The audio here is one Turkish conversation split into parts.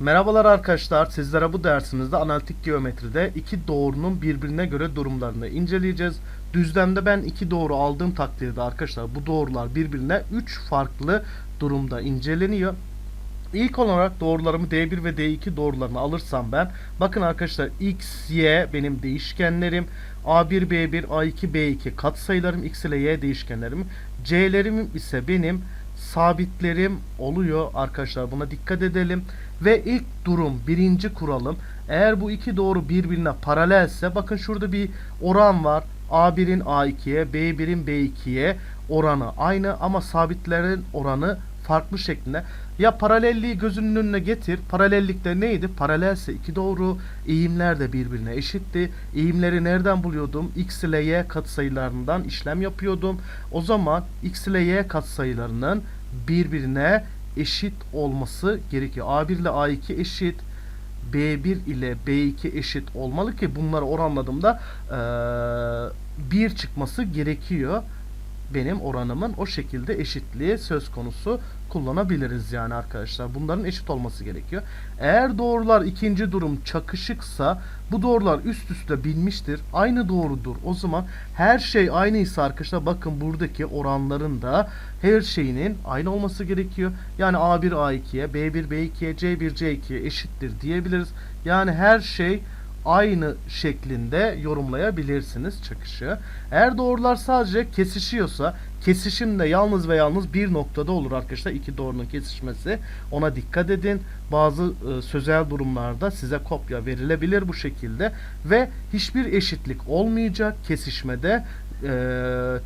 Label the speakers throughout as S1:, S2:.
S1: Merhabalar arkadaşlar. Sizlere bu dersimizde analitik geometride iki doğrunun birbirine göre durumlarını inceleyeceğiz. Düzlemde ben iki doğru aldığım takdirde arkadaşlar bu doğrular birbirine 3 farklı durumda inceleniyor. İlk olarak doğrularımı D1 ve D2 doğrularını alırsam ben bakın arkadaşlar X, Y benim değişkenlerim A1, B1, A2, B2 katsayılarım X ile Y değişkenlerim C'lerim ise benim sabitlerim oluyor arkadaşlar buna dikkat edelim ve ilk durum birinci kuralım eğer bu iki doğru birbirine paralelse bakın şurada bir oran var A1'in A2'ye B1'in B2'ye oranı aynı ama sabitlerin oranı farklı şeklinde. Ya paralelliği gözünün önüne getir. Paralellikte neydi? Paralelse iki doğru. eğimler de birbirine eşitti. Eğimleri nereden buluyordum? X ile Y katsayılarından işlem yapıyordum. O zaman X ile Y katsayılarının birbirine eşit olması gerekiyor. A1 ile A2 eşit. B1 ile B2 eşit olmalı ki bunları oranladığımda eee 1 çıkması gerekiyor benim oranımın o şekilde eşitliği söz konusu kullanabiliriz yani arkadaşlar. Bunların eşit olması gerekiyor. Eğer doğrular ikinci durum çakışıksa bu doğrular üst üste binmiştir. Aynı doğrudur. O zaman her şey aynıysa arkadaşlar bakın buradaki oranların da her şeyinin aynı olması gerekiyor. Yani A1 A2'ye, B1 B2'ye, C1 C2'ye eşittir diyebiliriz. Yani her şey aynı şeklinde yorumlayabilirsiniz çakışı. Eğer doğrular sadece kesişiyorsa kesişim de yalnız ve yalnız bir noktada olur arkadaşlar. İki doğrunun kesişmesi. Ona dikkat edin. Bazı e, sözel durumlarda size kopya verilebilir bu şekilde ve hiçbir eşitlik olmayacak kesişmede. E,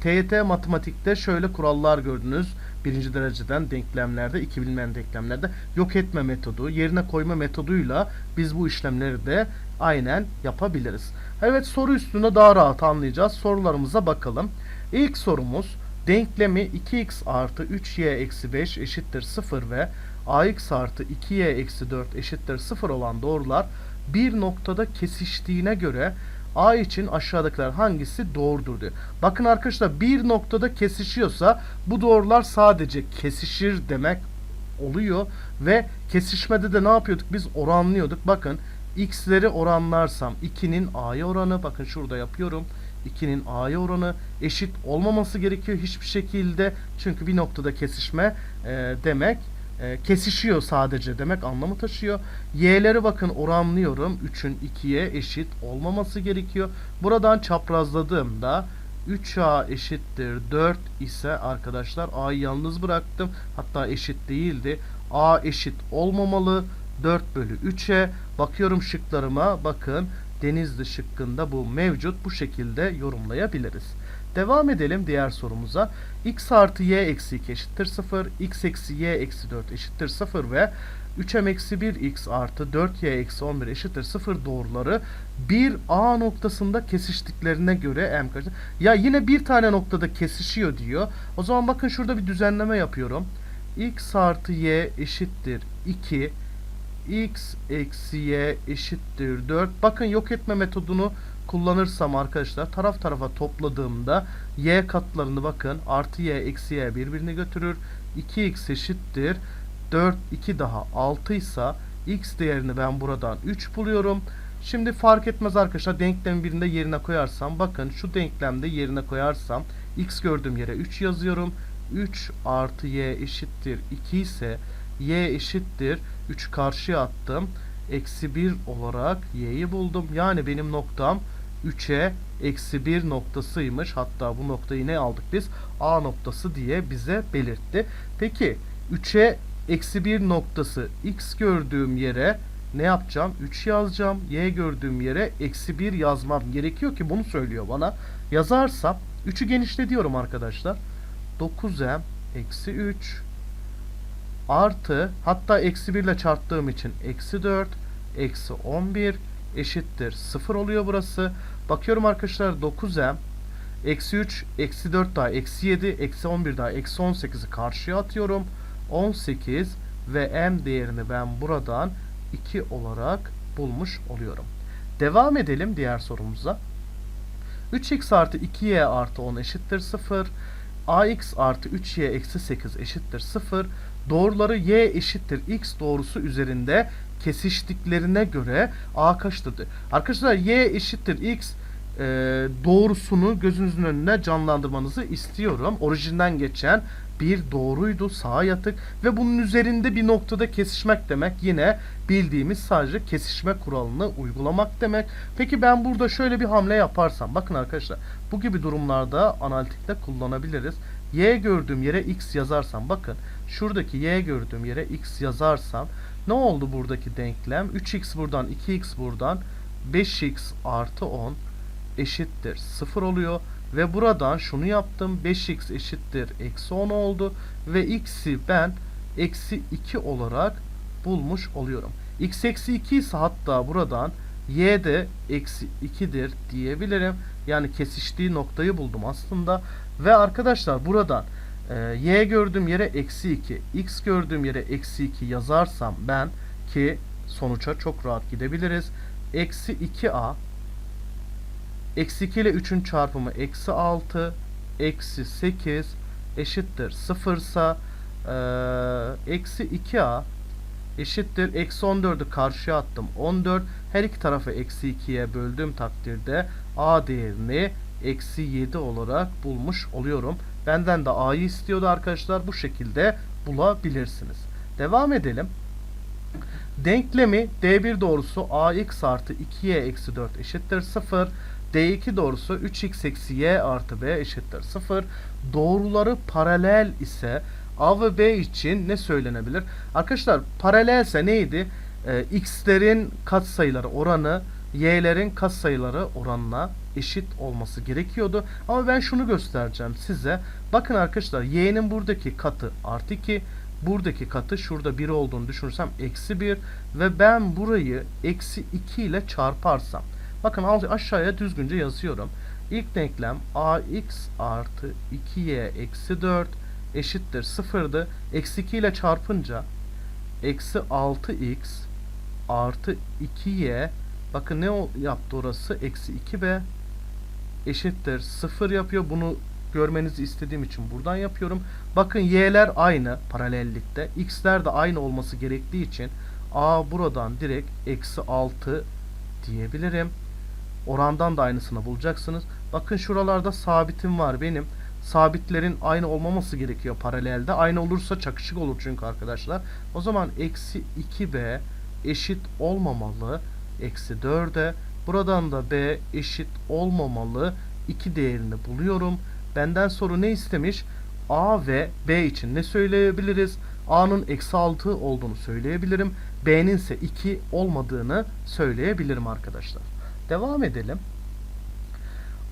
S1: TYT matematikte şöyle kurallar gördünüz birinci dereceden denklemlerde, iki bilinmeyen denklemlerde yok etme metodu, yerine koyma metoduyla biz bu işlemleri de aynen yapabiliriz. Evet soru üstünde daha rahat anlayacağız. Sorularımıza bakalım. İlk sorumuz denklemi 2x artı 3y eksi 5 eşittir 0 ve ax artı 2y eksi 4 eşittir 0 olan doğrular bir noktada kesiştiğine göre A için aşağıdakiler hangisi doğrudur diyor. Bakın arkadaşlar bir noktada kesişiyorsa bu doğrular sadece kesişir demek oluyor ve kesişmede de ne yapıyorduk biz oranlıyorduk. Bakın x'leri oranlarsam 2'nin a'ya oranı bakın şurada yapıyorum. 2'nin a'ya oranı eşit olmaması gerekiyor hiçbir şekilde. Çünkü bir noktada kesişme e, demek e, kesişiyor sadece demek anlamı taşıyor. Y'leri bakın oranlıyorum. 3'ün 2'ye eşit olmaması gerekiyor. Buradan çaprazladığımda 3A eşittir 4 ise arkadaşlar A'yı yalnız bıraktım. Hatta eşit değildi. A eşit olmamalı. 4 bölü 3'e bakıyorum şıklarıma bakın Denizli şıkkında bu mevcut bu şekilde yorumlayabiliriz. Devam edelim diğer sorumuza. x artı y eksi 2 eşittir 0, x eksi y eksi 4 eşittir 0 ve 3m eksi 1 x artı 4y eksi 11 eşittir 0 doğruları bir A noktasında kesiştiklerine göre m kaçtır? Ya yine bir tane noktada kesişiyor diyor. O zaman bakın şurada bir düzenleme yapıyorum. x artı y eşittir 2 x eksi y eşittir 4. Bakın yok etme metodunu kullanırsam arkadaşlar taraf tarafa topladığımda y katlarını bakın artı y eksi y birbirini götürür. 2x eşittir 4 2 daha 6 ise x değerini ben buradan 3 buluyorum. Şimdi fark etmez arkadaşlar denklemin birinde yerine koyarsam bakın şu denklemde yerine koyarsam x gördüğüm yere 3 yazıyorum. 3 artı y eşittir 2 ise y eşittir 3 karşıya attım. Eksi 1 olarak y'yi buldum. Yani benim noktam 3'e eksi 1 noktasıymış. Hatta bu noktayı ne aldık biz? A noktası diye bize belirtti. Peki 3'e eksi 1 noktası x gördüğüm yere ne yapacağım? 3 yazacağım. Y gördüğüm yere eksi 1 yazmam gerekiyor ki bunu söylüyor bana. Yazarsam 3'ü genişle diyorum arkadaşlar. 9m eksi 3 artı hatta eksi 1 ile çarptığım için eksi 4 eksi 11 eşittir 0 oluyor burası. Bakıyorum arkadaşlar 9m eksi 3 eksi 4 daha eksi 7 eksi 11 daha eksi 18'i karşıya atıyorum. 18 ve m değerini ben buradan 2 olarak bulmuş oluyorum. Devam edelim diğer sorumuza. 3x artı 2y artı 10 eşittir 0. ax artı 3y eksi 8 eşittir 0. Doğruları y eşittir x doğrusu üzerinde kesiştiklerine göre a kaçtır? Arkadaşlar y eşittir x e, doğrusunu gözünüzün önüne canlandırmanızı istiyorum. Orijinden geçen bir doğruydu sağa yatık ve bunun üzerinde bir noktada kesişmek demek yine bildiğimiz sadece kesişme kuralını uygulamak demek. Peki ben burada şöyle bir hamle yaparsam bakın arkadaşlar bu gibi durumlarda analitikte kullanabiliriz. Y gördüğüm yere x yazarsam bakın şuradaki y gördüğüm yere x yazarsam ne oldu buradaki denklem? 3x buradan 2x buradan 5x artı 10 eşittir 0 oluyor. Ve buradan şunu yaptım. 5x eşittir eksi 10 oldu. Ve x'i ben eksi 2 olarak bulmuş oluyorum. x eksi 2 ise hatta buradan y de eksi 2'dir diyebilirim. Yani kesiştiği noktayı buldum aslında. Ve arkadaşlar buradan e, y gördüğüm yere eksi 2, x gördüğüm yere eksi 2 yazarsam ben ki sonuça çok rahat gidebiliriz. Eksi 2a Eksi 2 ile 3'ün çarpımı eksi 6 eksi 8 eşittir 0 ise eksi 2a eşittir eksi 14'ü karşıya attım 14 her iki tarafı eksi 2'ye böldüğüm takdirde a değerini eksi 7 olarak bulmuş oluyorum. Benden de a'yı istiyordu arkadaşlar bu şekilde bulabilirsiniz. Devam edelim. Denklemi D1 doğrusu ax artı 2y eksi 4 eşittir 0. D2 doğrusu 3x eksi y artı b eşittir 0. Doğruları paralel ise A ve B için ne söylenebilir? Arkadaşlar paralelse neydi? Ee, x'lerin katsayıları oranı y'lerin katsayıları oranına eşit olması gerekiyordu. Ama ben şunu göstereceğim size. Bakın arkadaşlar y'nin buradaki katı artı 2 buradaki katı şurada 1 olduğunu düşünürsem eksi 1 ve ben burayı eksi 2 ile çarparsam bakın aşağıya düzgünce yazıyorum. İlk denklem ax artı 2y eksi 4 eşittir 0'dı. Eksi 2 ile çarpınca eksi 6x artı 2y bakın ne yaptı orası? Eksi 2b eşittir 0 yapıyor. Bunu görmenizi istediğim için buradan yapıyorum. Bakın y'ler aynı paralellikte. x'ler de aynı olması gerektiği için a buradan direkt eksi 6 diyebilirim. Orandan da aynısını bulacaksınız. Bakın şuralarda sabitim var benim. Sabitlerin aynı olmaması gerekiyor paralelde. Aynı olursa çakışık olur çünkü arkadaşlar. O zaman eksi 2b eşit olmamalı. Eksi 4'e. Buradan da b eşit olmamalı. 2 değerini buluyorum. Benden soru ne istemiş? A ve B için ne söyleyebiliriz? A'nın eksi 6 olduğunu söyleyebilirim. B'nin ise 2 olmadığını söyleyebilirim arkadaşlar. Devam edelim.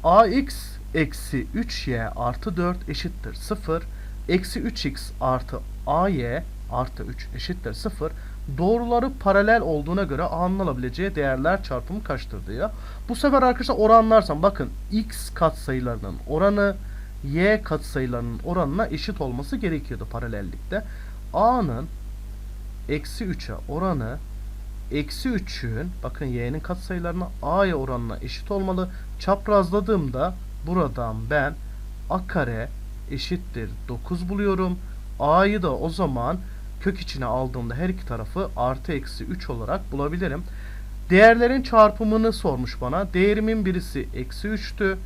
S1: AX eksi 3y artı 4 eşittir 0. Eksi 3x artı AY artı 3 eşittir 0. Doğruları paralel olduğuna göre A'nın alabileceği değerler çarpımı kaçtır diyor. Bu sefer arkadaşlar oranlarsam bakın x katsayılarının oranı y katsayılarının oranına eşit olması gerekiyordu paralellikte. A'nın eksi 3'e oranı eksi 3'ün bakın y'nin katsayılarına a'ya oranına eşit olmalı. Çaprazladığımda buradan ben a kare eşittir 9 buluyorum. a'yı da o zaman kök içine aldığımda her iki tarafı artı eksi 3 olarak bulabilirim. Değerlerin çarpımını sormuş bana. Değerimin birisi eksi 3'tü.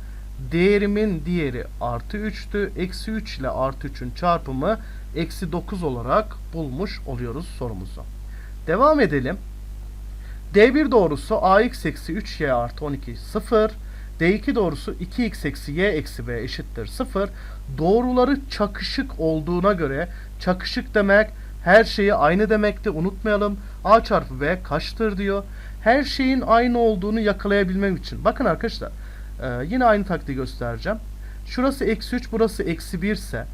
S1: Değerimin diğeri artı 3'tü. Eksi 3 ile artı 3'ün çarpımı eksi 9 olarak bulmuş oluyoruz sorumuzu. Devam edelim. D1 doğrusu ax eksi 3y artı 12 0. D2 doğrusu 2x eksi y eksi b eşittir 0. Doğruları çakışık olduğuna göre çakışık demek her şeyi aynı demekti unutmayalım. A çarpı B kaçtır diyor. Her şeyin aynı olduğunu yakalayabilmem için. Bakın arkadaşlar e, yine aynı taktiği göstereceğim. Şurası eksi 3 burası eksi 1 ise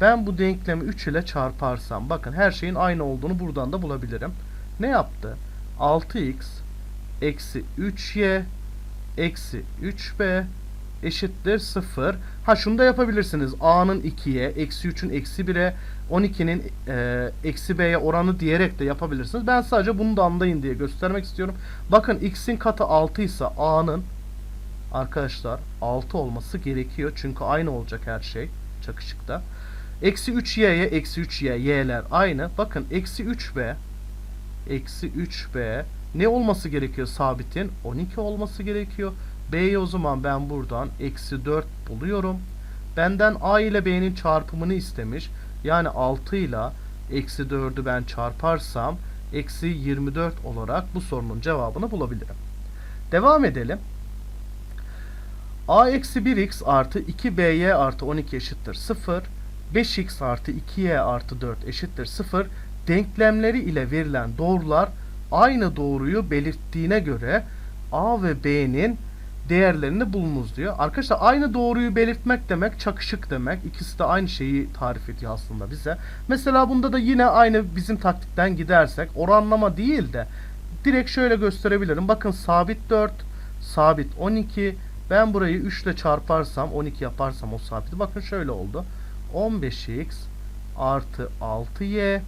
S1: ben bu denklemi 3 ile çarparsam bakın her şeyin aynı olduğunu buradan da bulabilirim. Ne yaptı? 6x eksi 3y eksi 3b eşittir 0. Ha şunu da yapabilirsiniz. A'nın 2'ye, eksi 3'ün eksi 1'e, 12'nin e, eksi b'ye oranı diyerek de yapabilirsiniz. Ben sadece bunu da anlayın diye göstermek istiyorum. Bakın x'in katı 6 ise A'nın arkadaşlar 6 olması gerekiyor. Çünkü aynı olacak her şey çakışıkta. Eksi 3y'ye eksi 3y y'ler aynı. Bakın eksi 3b eksi 3b ne olması gerekiyor sabitin? 12 olması gerekiyor. B'yi o zaman ben buradan eksi 4 buluyorum. Benden A ile B'nin çarpımını istemiş. Yani 6 ile eksi 4'ü ben çarparsam eksi 24 olarak bu sorunun cevabını bulabilirim. Devam edelim. A eksi 1x artı 2by artı 12 eşittir 0. 5x artı 2y artı 4 eşittir 0. Denklemleri ile verilen doğrular aynı doğruyu belirttiğine göre A ve B'nin değerlerini bulunuz diyor. Arkadaşlar aynı doğruyu belirtmek demek çakışık demek. İkisi de aynı şeyi tarif ediyor aslında bize. Mesela bunda da yine aynı bizim taktikten gidersek oranlama değil de direkt şöyle gösterebilirim. Bakın sabit 4, sabit 12. Ben burayı 3 ile çarparsam 12 yaparsam o sabiti. Bakın şöyle oldu. 15x artı 6y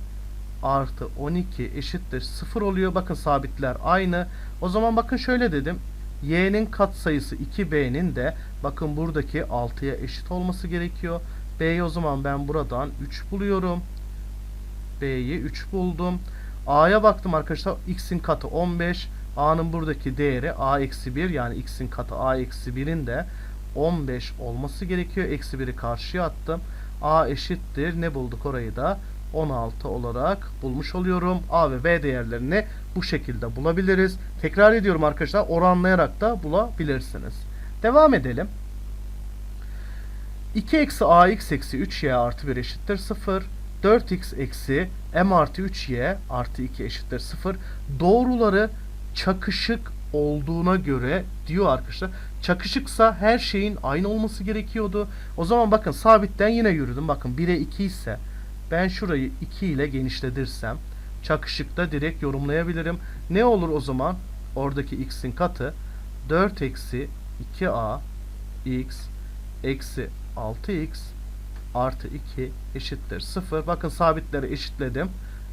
S1: artı 12 eşittir 0 oluyor. Bakın sabitler aynı. O zaman bakın şöyle dedim. Y'nin katsayısı 2b'nin de bakın buradaki 6'ya eşit olması gerekiyor. b'yi o zaman ben buradan 3 buluyorum. b'yi 3 buldum. a'ya baktım arkadaşlar. x'in katı 15. a'nın buradaki değeri a eksi 1 yani x'in katı a eksi 1'in de 15 olması gerekiyor. Eksi 1'i karşıya attım. a eşittir. Ne bulduk orayı da? 16 olarak bulmuş oluyorum. A ve B değerlerini bu şekilde bulabiliriz. Tekrar ediyorum arkadaşlar oranlayarak da bulabilirsiniz. Devam edelim. 2 eksi ax eksi 3y artı 1 eşittir 0. 4x eksi m artı 3y artı 2 eşittir 0. Doğruları çakışık olduğuna göre diyor arkadaşlar. Çakışıksa her şeyin aynı olması gerekiyordu. O zaman bakın sabitten yine yürüdüm. Bakın 1'e 2 ise ben şurayı 2 ile genişletirsem çakışıkta direkt yorumlayabilirim. Ne olur o zaman? Oradaki x'in katı 4 eksi 2a x eksi 6x artı 2 eşittir 0. Bakın sabitleri eşitledim.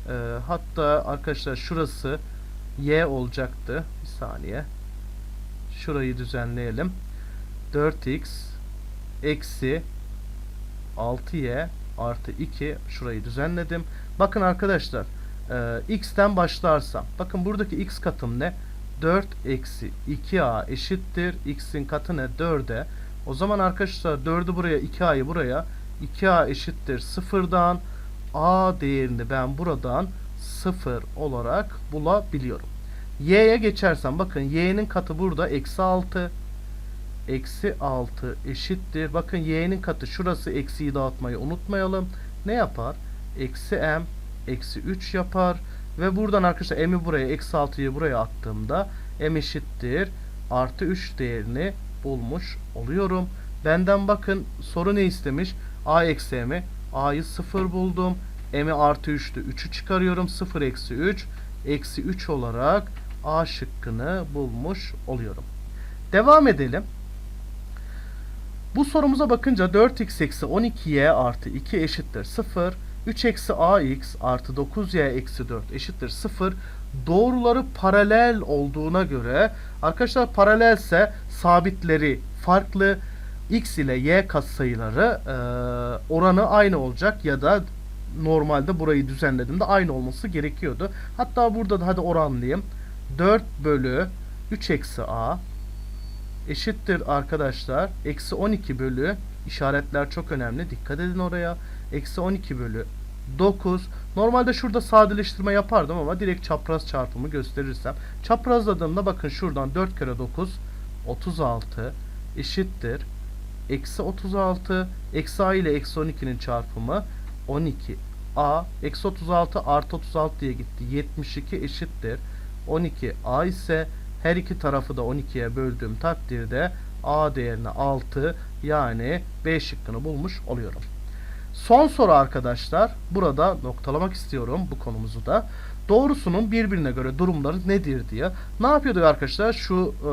S1: Ee, hatta arkadaşlar şurası y olacaktı. Bir saniye. Şurayı düzenleyelim. 4x eksi 6y artı 2 şurayı düzenledim. Bakın arkadaşlar e, x'ten başlarsam bakın buradaki x katım ne? 4 eksi 2a eşittir. x'in katı ne? 4'e. O zaman arkadaşlar 4'ü buraya 2a'yı buraya 2a eşittir 0'dan a değerini ben buradan 0 olarak bulabiliyorum. y'ye geçersem bakın y'nin katı burada eksi 6 eksi 6 eşittir. Bakın y'nin katı şurası eksiyi dağıtmayı unutmayalım. Ne yapar? Eksi m eksi 3 yapar. Ve buradan arkadaşlar m'i buraya eksi 6'yı buraya attığımda m eşittir. Artı 3 değerini bulmuş oluyorum. Benden bakın soru ne istemiş? a eksi m'i. a'yı 0 buldum. m'i artı 3'tü. 3'ü çıkarıyorum. 0 eksi 3. Eksi 3 olarak a şıkkını bulmuş oluyorum. Devam edelim. Bu sorumuza bakınca 4x eksi 12y artı 2 eşittir 0. 3 eksi ax artı 9y eksi 4 eşittir 0. Doğruları paralel olduğuna göre arkadaşlar paralelse sabitleri farklı x ile y katsayıları e, oranı aynı olacak ya da normalde burayı düzenlediğimde aynı olması gerekiyordu. Hatta burada da hadi oranlayayım. 4 bölü 3 eksi a eşittir arkadaşlar. Eksi 12 bölü işaretler çok önemli. Dikkat edin oraya. Eksi 12 bölü 9. Normalde şurada sadeleştirme yapardım ama direkt çapraz çarpımı gösterirsem. Çaprazladığımda bakın şuradan 4 kere 9 36 eşittir. Eksi 36 eksi a ile eksi 12'nin çarpımı 12 a eksi 36 artı 36 diye gitti. 72 eşittir. 12 a ise her iki tarafı da 12'ye böldüğüm takdirde A değerini 6 yani B şıkkını bulmuş oluyorum. Son soru arkadaşlar. Burada noktalamak istiyorum bu konumuzu da. Doğrusunun birbirine göre durumları nedir diye. Ne yapıyorduk arkadaşlar? Şu e,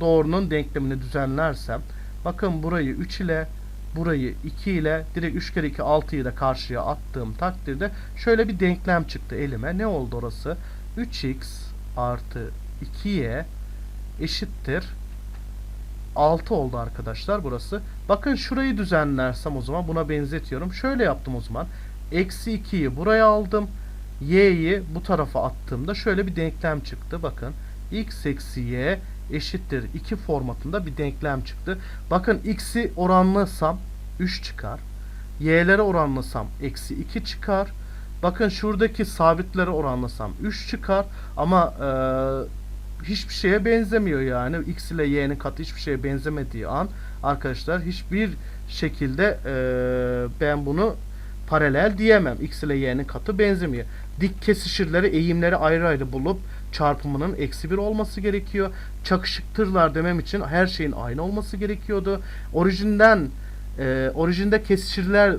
S1: doğrunun denklemini düzenlersem. Bakın burayı 3 ile burayı 2 ile direkt 3 kere 2 6'yı da karşıya attığım takdirde şöyle bir denklem çıktı elime. Ne oldu orası? 3x artı 2y eşittir 6 oldu arkadaşlar burası. Bakın şurayı düzenlersem o zaman buna benzetiyorum. Şöyle yaptım o zaman. Eksi 2'yi buraya aldım. Y'yi bu tarafa attığımda şöyle bir denklem çıktı. Bakın x eksi y eşittir 2 formatında bir denklem çıktı. Bakın x'i oranlasam 3 çıkar. Y'lere oranlasam eksi 2 çıkar. Bakın şuradaki sabitlere oranlasam 3 çıkar. Ama e, hiçbir şeye benzemiyor yani. X ile Y'nin katı hiçbir şeye benzemediği an arkadaşlar hiçbir şekilde e, ben bunu paralel diyemem. X ile Y'nin katı benzemiyor. Dik kesişirleri, eğimleri ayrı ayrı bulup çarpımının eksi bir olması gerekiyor. Çakışıktırlar demem için her şeyin aynı olması gerekiyordu. Orijinden e, orijinde kesişirler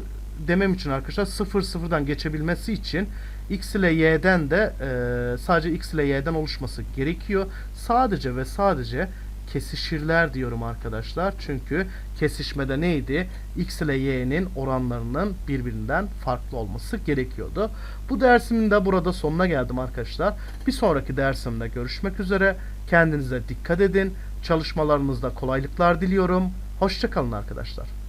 S1: demem için arkadaşlar 0 sıfırdan geçebilmesi için x ile y'den de e, sadece x ile y'den oluşması gerekiyor. Sadece ve sadece kesişirler diyorum arkadaşlar. Çünkü kesişmede neydi? X ile y'nin oranlarının birbirinden farklı olması gerekiyordu. Bu dersimin de burada sonuna geldim arkadaşlar. Bir sonraki dersimde görüşmek üzere. Kendinize dikkat edin. Çalışmalarınızda kolaylıklar diliyorum. Hoşçakalın arkadaşlar.